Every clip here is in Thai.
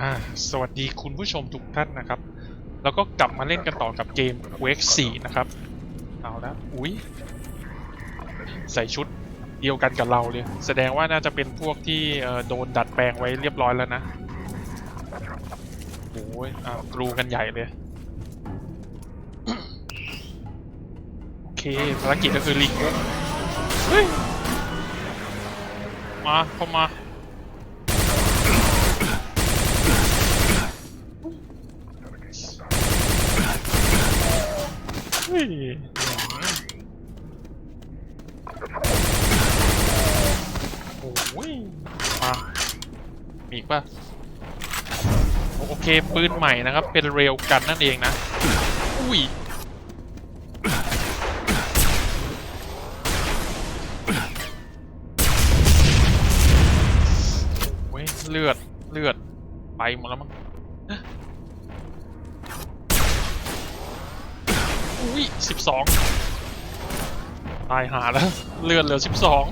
อ่าสวัสดีคุณผู้ชมทุกท่านนะครับ แล้วก็กลับมาเล่นกันต่อกับเกม Quake 4 นะครับ เอาละอุ้ยใส่ชุดเดียวกันกับเราเลย แสดงว่าน่าจะเป็นพวกที่โดนดัดแปลงไว้เรียบร้อยแล้วนะโอ้ยอ่ากรูกันใหญ่เลย โอเคภารกิจก็คือลิงกุ๊กเฮ้ย มา เข้ามา เฮ้ ยโอ้ยมามีอีกป่ะ โอเค ปืนใหม่นะครับ เป็นเรลกันนั่นเองนะ อุ้ยโอ้ยเลือด เลือด ไปหมดแล้วมั้ง อุ้ย สิบสองตายหาแล้ว เลือดเหลือสิบสอง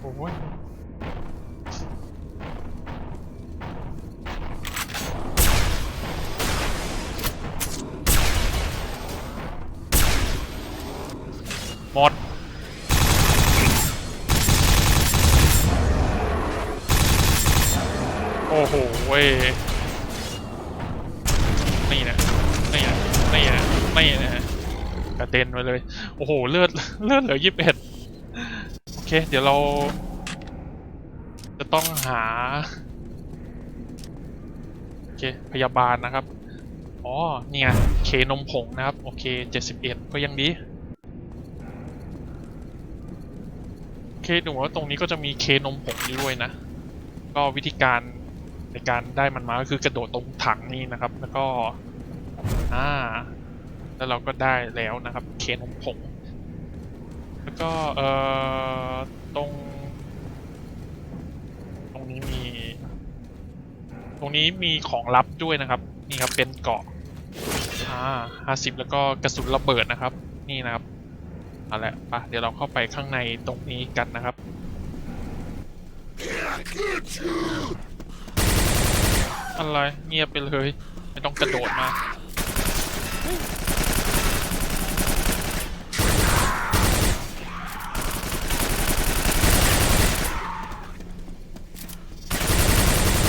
โอ้ยหมด โอ้โหเว้ยนี่นะนี่นะนี่นะนี่นะกระเด็นไปเลย โอ้โห เลือด เลือดเหลือยี่สิบเอ็ดโอเค เดี๋ยวเรา จะต้องหา โอเค พยาบาลนะครับ อ๋อ นี่ไง เคนมผงนะครับ โอเคเจ็ดสิบเอ็ดก็ยังดีโอเคดูว่าตรงนี้ก็จะมีเคนมผงอยู่ด้วยนะ ก็วิธีการ ในการได้มันมาก็คือกระโดดตรงถังนี้นะครับ แล้วก็อ่าแล้วเราก็ได้แล้วนะครับเคนมผงแล้วก็เอ่อตรง ตรงนี้มี ตรงนี้มีของลับด้วยนะครับ นี่ครับเป็นเกาะอ่าห้าสิบแล้วก็กระสุนระเบิดนะครับ นี่นะครับเอาละปะเดี๋ยวเราเข้าไปข้างในตรงนี้กันนะครับ อะไรเงียบไปเลย ไม่ต้องกระโดดมา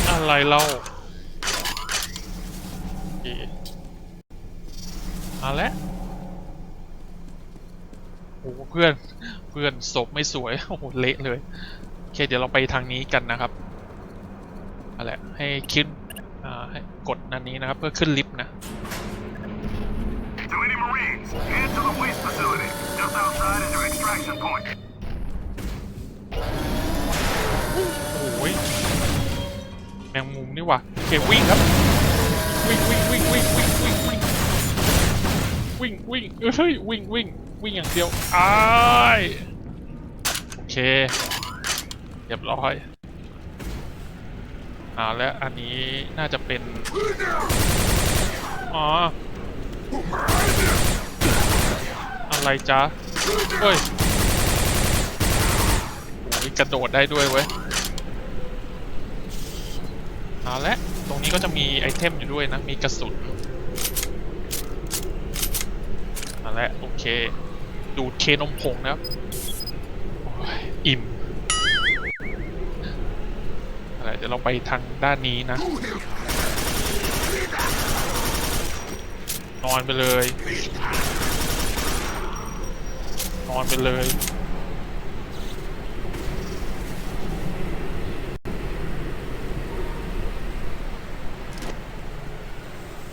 อะไรเล่าอเคมาแล้วโอ้เพื่อน เพื่อนศพไม่สวย โอ้โห เละเลย โอเค เดี๋ยวเราไปทางนี้กันนะครับอะไรให้ขึ้นอ่าให้ กดอันนี้นะครับ เพื่อขึ้นลิฟต์นะ To any Marines, head to the waste facility. Just outside is your extraction point. โอ้ยแมงมุมนี่ว่ะโอเควิ่งครับ วิ่งวิ่งวิ่งวิ่งวิ่งวิ่งวิ่งวิ่งวิ่งเอ้ยเฮ้ยวิ่งวิ่งวิ่งอย่างเดียวอ้ายโอเคเรียบร้อย อาแล้วอันนี้น่าจะเป็น อ๋อ อะไรจ๊ะเฮ้ยโอ้ยกระโดดได้ด้วยเว้ยเอาละตรงนี้ก็จะมีไอเทมอยู่ด้วยนะ มีกระสุนเอาละโอเค ดูดเคนมผงนะครับอิ่ม ดี๋ยวเราไปทางด้านนี้นะ นอนไปเลย นอนไปเลย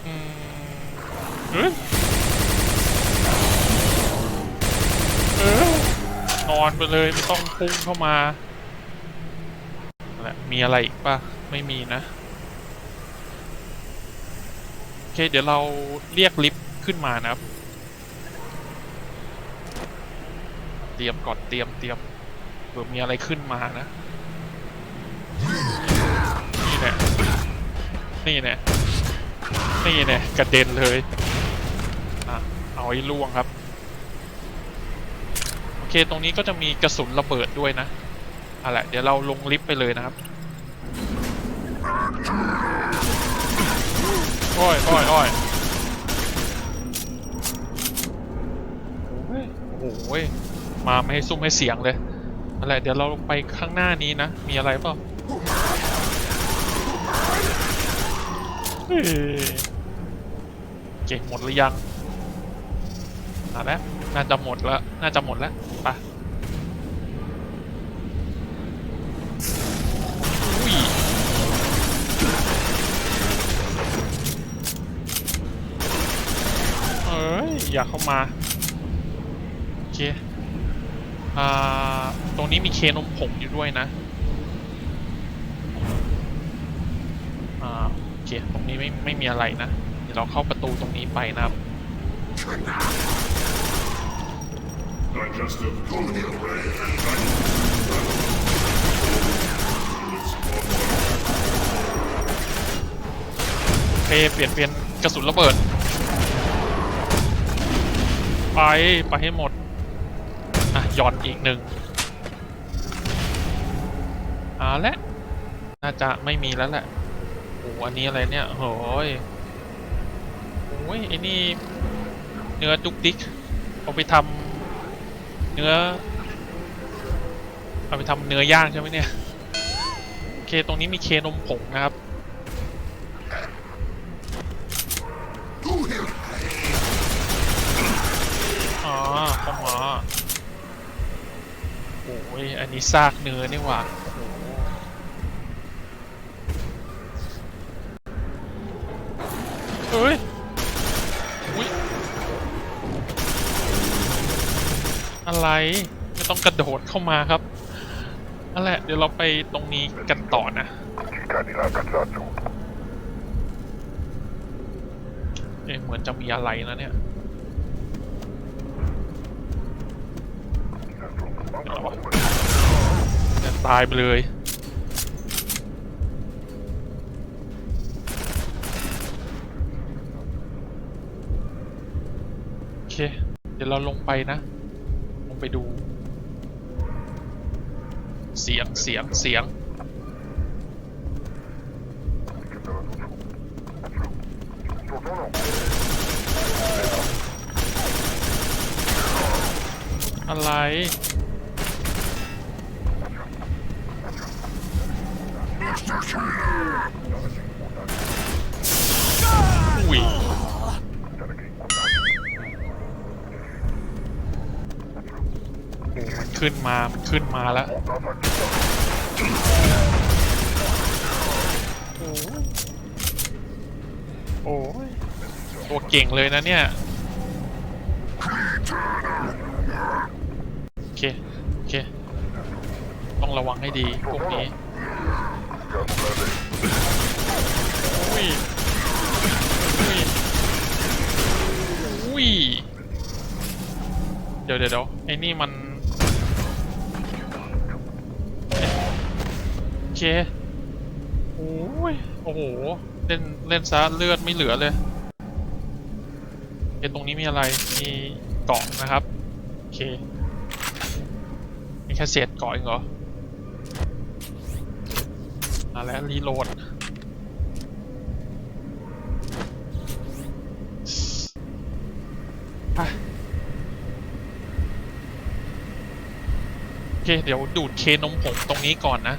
อืมเอ้ยเออนอนไปเลยไม่ต้องพุ่งเข้ามา แล้ว มีอะไรอีกป่ะ ไม่มีนะ โอเค เดี๋ยวเราเรียกลิฟต์ขึ้นมานะครับ เตรียมก่อนเตรียมเตรียมเผื่อมีอะไรขึ้นมานะ นี่แหละนี่แหละนี่เนี่ยกระเด็นเลย อะ เอาไอ้ล่วงครับ โอเค ตรงนี้ก็จะมีกระสุนระเบิดด้วยนะ อาละเดี๋ยวเราลงลิฟต์ไปเลยนะครับโอ้ยโอ้ยโอ้ยโอ้ยโอ้โหยมาไม่ให้ซุ้มให้เสียงเลยอะไรเดี๋ยวเราไปข้างหน้านี้นะ มีอะไรเปล่าเก่งหมดหรือยังอะแล้วน่าจะหมดแล้ว น่าจะหมดแล้วไปอุ้ย เอยอยาเข้ามา โอเค อ่า ตรงนี้มีเคนมผงอยู่ด้วยนะ อ่า โอเค ตรงนี้ไม่ไม่มีอะไรนะ เดี๋ยวเราเข้าประตูตรงนี้ไปนะครับ Digestive colonial ray. โอเค เปลี่ยนเปลี่ยนกระสุนระเบิด ไป ไปให้หมด อะหย่อนอีกหนึ่งเอาละน่าจะไม่มีแล้วแหละโอ้อันนี้อะไรเนี่ยโอ้ยโอ้ยไอ้นี่ เนื้อดุกดิกเอาไปทำเนื้อ เอาไปทำเนื้อย่างใช่ไหมเนี่ย โอเค ตรงนี้มีเคนมผงนะครับ เข้ามาโอ้ยอันนี้ซากเนื้อนี่หว่าโอ้โหเฮ้ยอุ๊ยอะไร ไม่ต้องกระโดดเข้ามาครับนั่นแหละเดี๋ยวเราไปตรงนี้กันต่อนะเอ๊ะเหมือนจะมีอะไรนะเนี่ย จะ ตายไปเลย โอเค เดี๋ยวเราลงไปนะ ลงไปดู เสียงเสียงเสียงอะไร มามันขึ้นมาแล้วโอ้ยโอ้ยตัวเก่งเลยนะเนี่ย โอเค โอเค ต้องระวังให้ดีพวกนี้อุ้ยอุ้ยอุ้ยเดี๋ยวเดี๋ยวเดี๋ยวไอ้นี่มัน เคโอ้ยโอ้โห เล่น เล่นซะเลือดไม่เหลือเลยเอ้ตรงนี้มีอะไร มีเกาะนะครับ โอเค มีแค่เศษเกาะเองเหรอมาแล้วรีโหลดไปโอเค เดี๋ยวดูดเคนมผงตรงนี้ก่อนนะ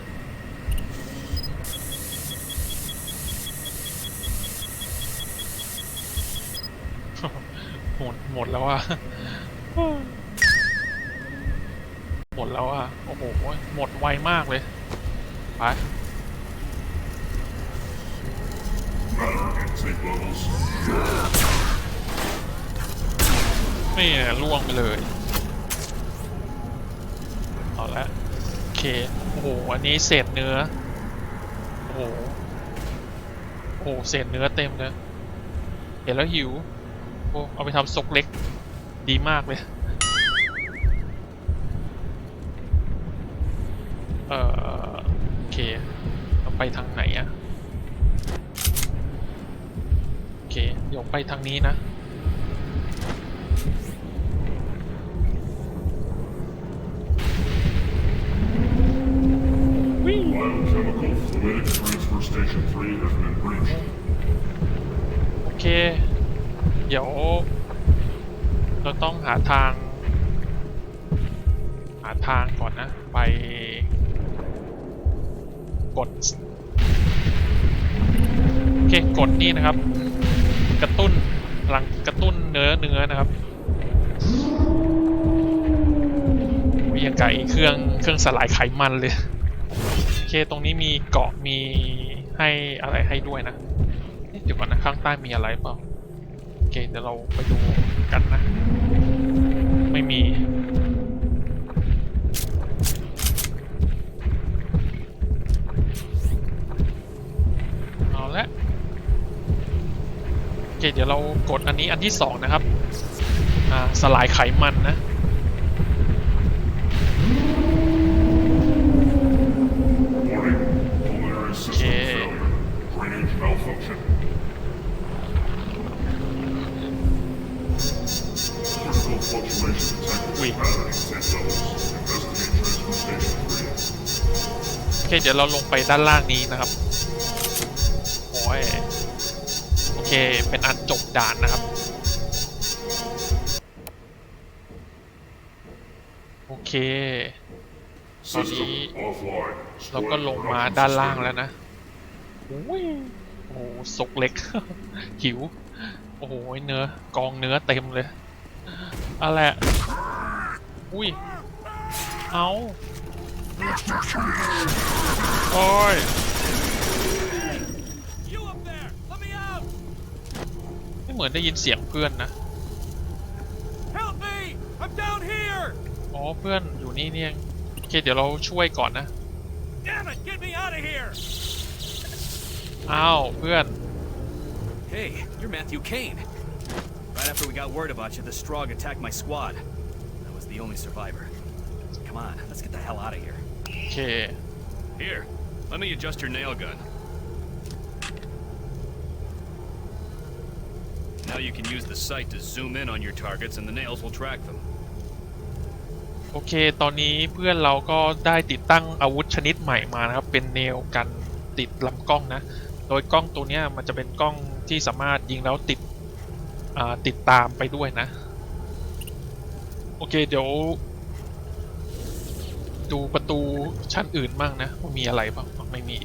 ห มดหมดแล้วอะหมดแล้วอะโอ้โหหมดไวมากเลยไป Intake levels. นี่ล่วงไปเลยเอาละโอเคโอ้โหอันนี้เศษเนื้อโอ้โหโอ้โหเศษเนื้อเต็มเลยเห็นแล้วหิว อ้เอาไปทำซกเล็ก ดีมากเลย เออโอเคเราไปทางไหนอะโอเคเดี๋ยวไปทางนี้นะ Biochemical fluidic transfer station 3 has been breached. โอเค เดี๋ยว เราต้องหาทาง หาทางก่อนนะ ไปกด โอเค กดนี่นะครับ กระตุ้นพลังกระตุ้นเนื้อเนื้อนะครับวิยางไก่เครื่องเครื่องสลายไขมันเลย โอเค ตรงนี้มีเกาะมีให้อะไรให้ด้วยนะ เดี๋ยวก่อนนะ ข้างใต้มีอะไรเปล่า เคเดี๋ยวเราไปดูกันนะ ไม่มี เอาละโอเคเดี๋ยวเรากดอันนี้อันที่สองนะครับ อ่า สลายไขมันนะ เคเดี๋ยวเราลงไปด้านล่างนี้นะครับโอ้ยโอเคเป็นอันจบด่านนะครับ โอเค System Sorry. offline. เราก็ลงมาด้านล่างแล้วนะโอ้ยโอ้โหซกเล็ก หิว โอ้โหเนื้อกองเนื้อเต็มเลยอะไรอะอุ้ย เอา โอ้ย You up there! Let me out! ไม่เหมือนได้ยินเสียงเพื่อนนะ Help me! I'm down here! อ๋อ เพื่อนอยู่นี่นี่เองโอเค เดี๋ยวเราช่วยก่อนนะ Damn it! Get me out of here! อ้าว เพื่อน Hey, you're Matthew Kane. Right after we got word about you, the Strog attacked my squad. I was the only survivor. Come on, let's get the hell out of here. โอเค Here, let me adjust your nail gun. Now you can use the sight to zoom in on your targets and the nails will track them. โอเค ตอนนี้เพื่อนเราก็ได้ติดตั้งอาวุธชนิดใหม่มานะครับ เป็นแนวกันติดลำกล้องนะ โดยกล้องตัวเนี้ยมันจะเป็นกล้องที่สามารถยิงแล้วติดอ่าติดตามไปด้วยนะ โอเค เดี๋ยว ดูประตูชั้นอื่นมั่งนะว่ามีอะไรบ้างไม่มี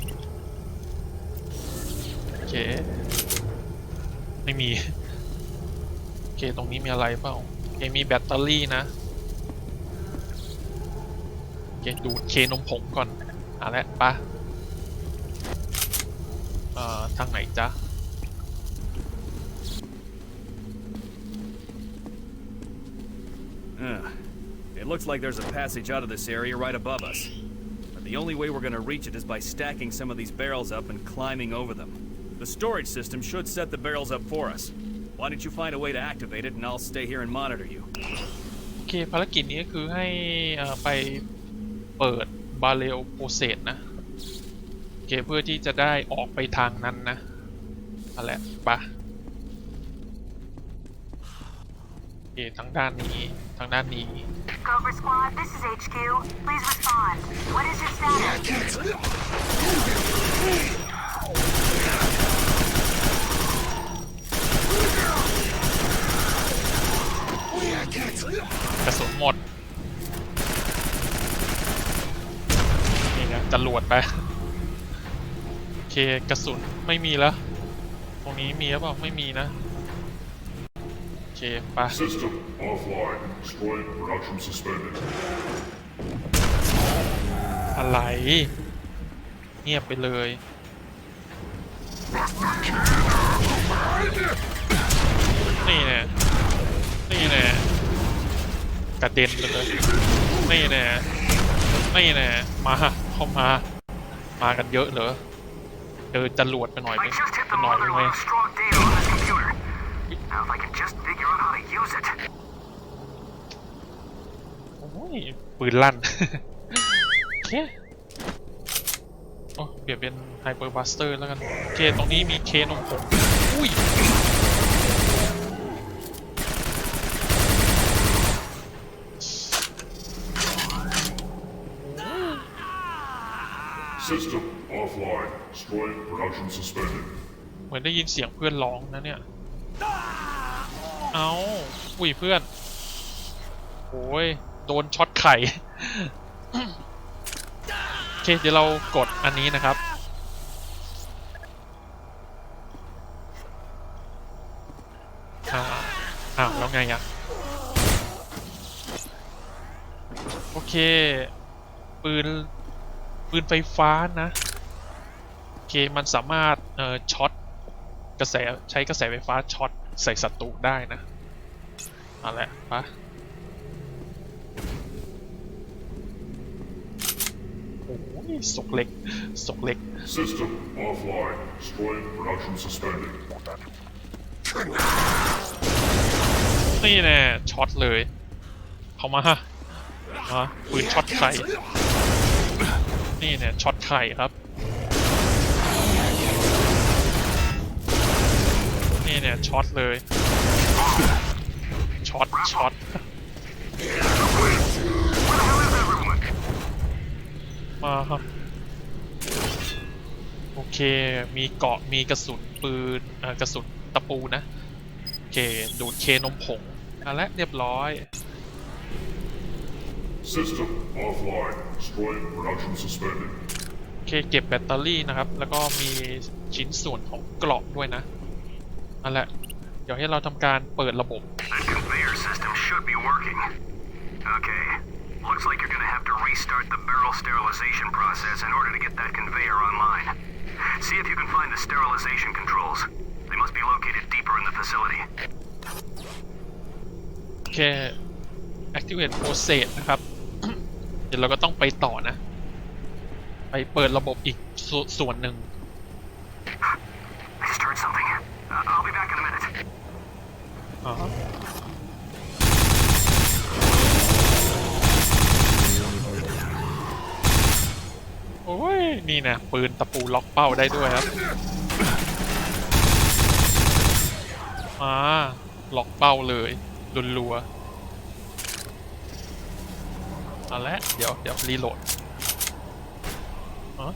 โอเค ไม่มีโอเคตรงนี้มีอะไรเปล่าโอเคมีแบตเตอรี่นะโอเคดูดเคนมผงก่อนอะแล้วปะเอ่อทางไหนจ๊ะ looks like there's a passage out of this area right above us. But the only way we're gonna reach it is by stacking some of these barrels up and climbing over them. The storage system should set the barrels up for us. Why don't you find a way to activate it and I'll stay here and monitor you. โอเค ภารกิจนี้ก็คือให้เอ่อไปเปิดบาเรลโปรเซสนะ โอเค เพื่อที่จะได้ออกไปทางนั้นนะนั่นแหละปะ เคทางด้านนี้ทางด้านนี้ Cobra Squad, this is HQ. Please respond. What is your status? กระสุนหมด นี่นะจรวดไป โอเค กระสุนไม่มีแล้ว ตรงนี้มีหรือเปล่าไม่มีนะโอ เคไป System offline. Spoiled production suspended. อะไร เงียบไปเลย นี่แน่นี่แน่กระเด็นไปเลย นี่แน่นี่แน่มาเข้ามา มากันเยอะเหรอเดินจรวดไปหน่อย I ไป just hit ไป the หน่อย mother ไง Now if I can just figure out how to use it. ปืนลั่นเคโอ้เปลี่ยนเป็นไฮเปอร์บัสเตอร์แล้วกันเค ตรงนี้มีเคนมผมอุ้ยเหมือนได้ยินเสียงเพื่อนร้องนะเนี่ย เอาอุ้ยเพื่อนโอ้ยโดนช็อตไข่ โอเค เดี๋ยวเรากดอันนี้นะครับอ่าอ้าวแล้วไงอะโอเค ปืน ปืนไฟฟ้านะ โอเค มันสามารถ เอ่อ ช็อต กระแส ใช้กระแสไฟฟ้าช็อต ใส่ศัตรูได้นะเอาละปะโอ้ยศกเล็กศกเล็ก System offline. Destroyed. Production suspended. นี่แน่ช็อตเลยเข้ามามาปืนช็อตไข่นี่เนี่ยช็อตไข่ครับ เนี่ยช็อตเลยช็อตช็อตมาครับโอเค มีเกราะมีกระสุนปืนเอ่อกระสุนตะปูนะ โอเค ดูดเคนมผงเอาละเรียบร้อย System offline. Destroyed. Production suspended. โอเค เก็บแบตเตอรี่นะครับ แล้วก็มีชิ้นส่วนของเกราะด้วยนะ เอาละ เดี๋ยวให้เราทำการเปิดระบบ That conveyor system should be working. Okay. Looks like you're gonna have to restart the barrel sterilization process in order to get that conveyor online. See if you can find the sterilization controls. They must be located deeper in the facility. โอเค activate process นะครับ เดี๋ยวเราก็ต้องไปต่อนะ ไปเปิดระบบอีกสส่วนหนึ่ง I just heard something. Uh, I'll be back in a minute. อ๋อโอ้ย นี่นะปืนตะปูล็อกเป้าได้ด้วยครับมาล็อกเป้าเลยรัวเอาละเดี๋ยวเดี๋ยวรีโหลดอ๋อ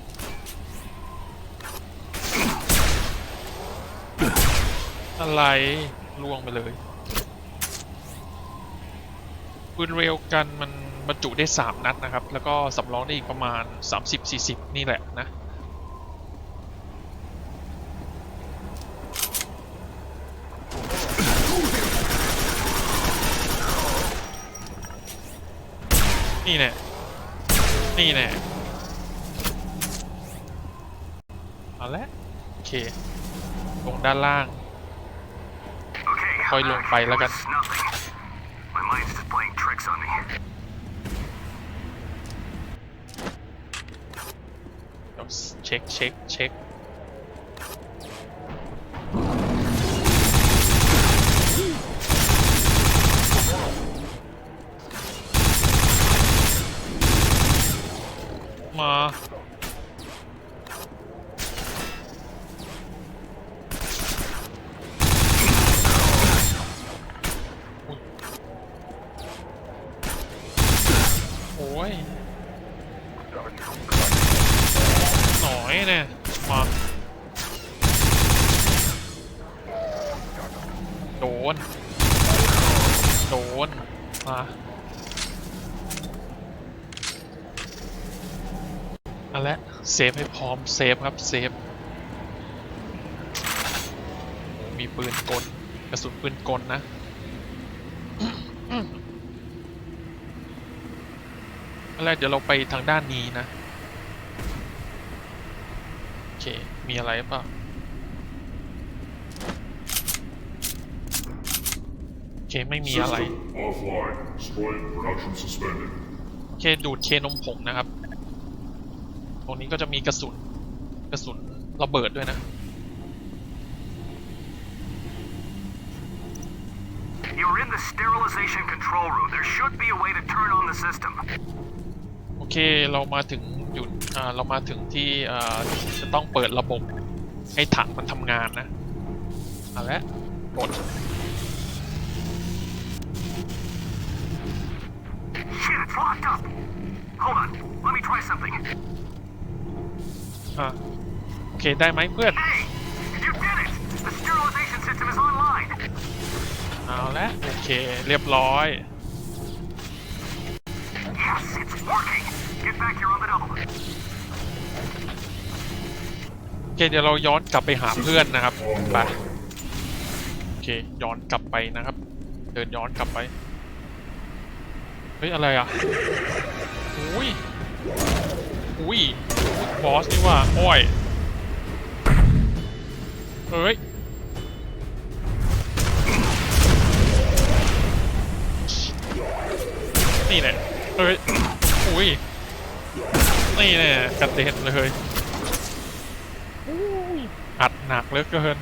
อะไรล่วงไปเลย ปืนเร็วกันมันบรรจุได้ 3 นัดนะครับ แล้วก็สำรองได้อีกประมาณ 30-40 นี่แหละนะ นี่แน่นี่แน่เอาละโอเค ลงด้านล่าง Okay. Khôi lùn bày là It's nothing. My mind's just playing tricks on me. เดี๋ยวเช็คเช็คเช็คมา โอ้ย หน่อยเนี่ยมาโดน โดน มาเอาละ เซฟให้พร้อมเซฟครับเซฟโอ้มีปืนกลกระสุนปืนกลนะอะไรเดี๋ยวเราไปทางด้านนี้นะ โอเค มีอะไรเปล่าโอเค ไม่มีอะไร System offline. Destroyed. Production suspended. โอเค ดูดเคนมผงนะครับต รงนี้ก็จะมีกระสุนกระสุนระเบิดด้วยนะ You're in the sterilization control room. There should be a way to turn on the system. โอเค เรามาถึงอยู่อ่าเรามาถึงที่อ่าจะต้องเปิดระบบให้ถังมันทำงานนะเอาละกด Shit, it's locked up. Hold on. Let me try something. อะโอเคได้ไหมเพื่อน Hey! เอาละโอเคเรียบร้อย Yes, โอเคเดี๋ยวเราย้อนกลับไปหาเพื่อนนะครับไปโอเคย้อนกลับไปนะครับ เดินย้อนกลับไป เฮ้ยอะไรอะอุ้ยอุ้ย บอสนี่ว่าโอ้ยเอ้ยนี่แหละเอ้ยอุ้ยนี่แน่กระเด็นเลยอัดหนักเหลือเกิน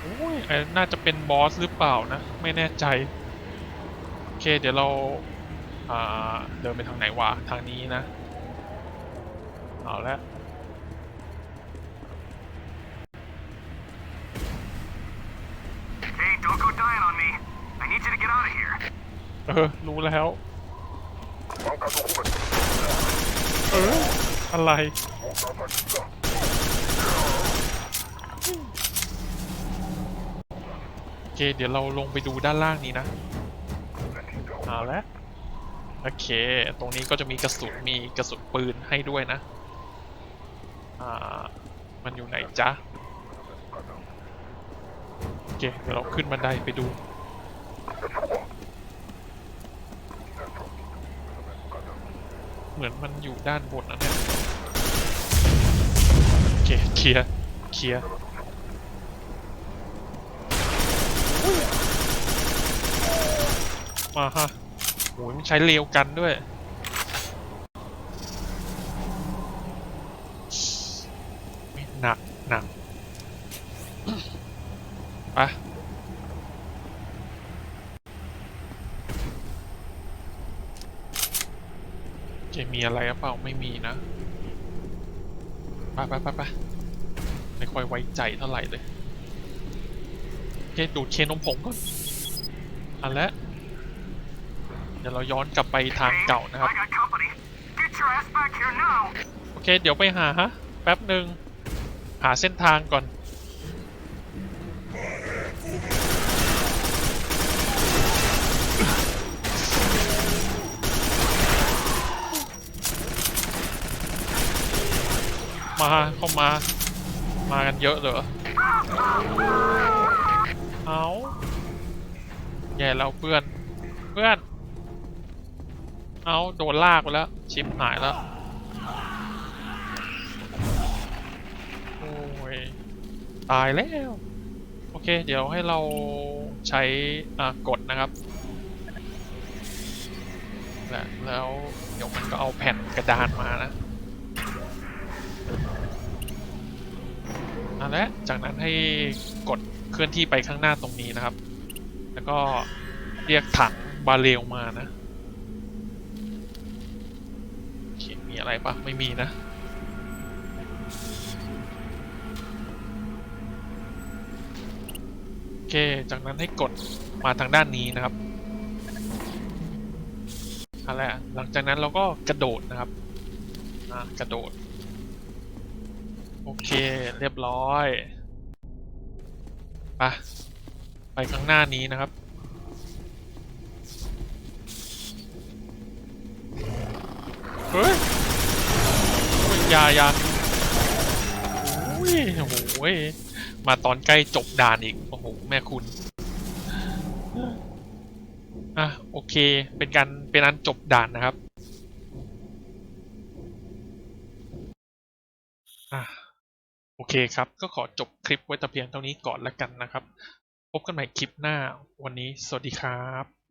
โอ้ยไอ้น่าจะเป็นบอสหรือเปล่านะ ไม่แน่ใจ โอเคเดี๋ยวเราเดินไปทางไหนวะ ทางนี้นะ เอาละ Hey, don't go dying on me. I need you to get out of here. เออ รู้แล้ว เออ อะไร โอเค เดี๋ยวเราลงไปดูด้านล่างนี้นะ เอาละโอเค ตรงนี้ก็จะมีกระสุน มีกระสุนปืนให้ด้วยนะ อ่า มันอยู่ไหนจ๊ะ โอเค เดี๋ยวเราขึ้นบันไดไปดู เหมือนมันอยู่ด้านบนนะเนี่ย โอเค เคลียร์ เคลียร์มาฮะโอ้ยมันใช้เร็วกันด้วย หนัก หนัก ไป จะมีอะไรหรือเปล่าไม่มีนะไปไปไปไปไม่ค่อยไว้ใจเท่าไหร่เลยโอเคดูดเคนมผงก่อนอันล้วเดี๋ยวเราย้อนกลับไปทางเก่านะครับ โอเค เดี๋ยวไปหาฮะแป๊บหนึ่งหาเส้นทางก่อน มาเข้ามา มากันเยอะเหรอเอาแย่แล้วเพื่อน เพื่อน เอาโดนลากไปแล้ว ชิปหายแล้ว โอ้ย ตายแล้ว โอเค เดี๋ยวให้เราใช้กดนะครับและแล้วเดี๋ยวมันก็เอาแผ่นกระดานมานะ เอาละจากนั้นให้กดเคลื่อนที่ไปข้างหน้าตรงนี้นะครับ แล้วก็เรียกถังบาเรลมานะมีอะไรปะไม่มีนะโอเค จากนั้นให้กดมาทางด้านนี้นะครับอะไรอะหลังจากนั้นเราก็กระโดดนะครับกระโดด โอเค เรียบร้อยไปไปข้างหน้านี้นะครับ เฮ้ยยอยาอยาโอ้ยโอ้โหยมาตอนใกล้จบด่านอีก โอ้โห แม่คุณอะโอเค เป็นการเป็นอันจบด่านนะครับ อะ อเคครับ ก็ขอจบคลิปไว้แต่เพียงเท่านี้ก่อนแล้วกันนะครับ พบกันใหม่คลิปหน้าวันนี้ สวัสดีครับ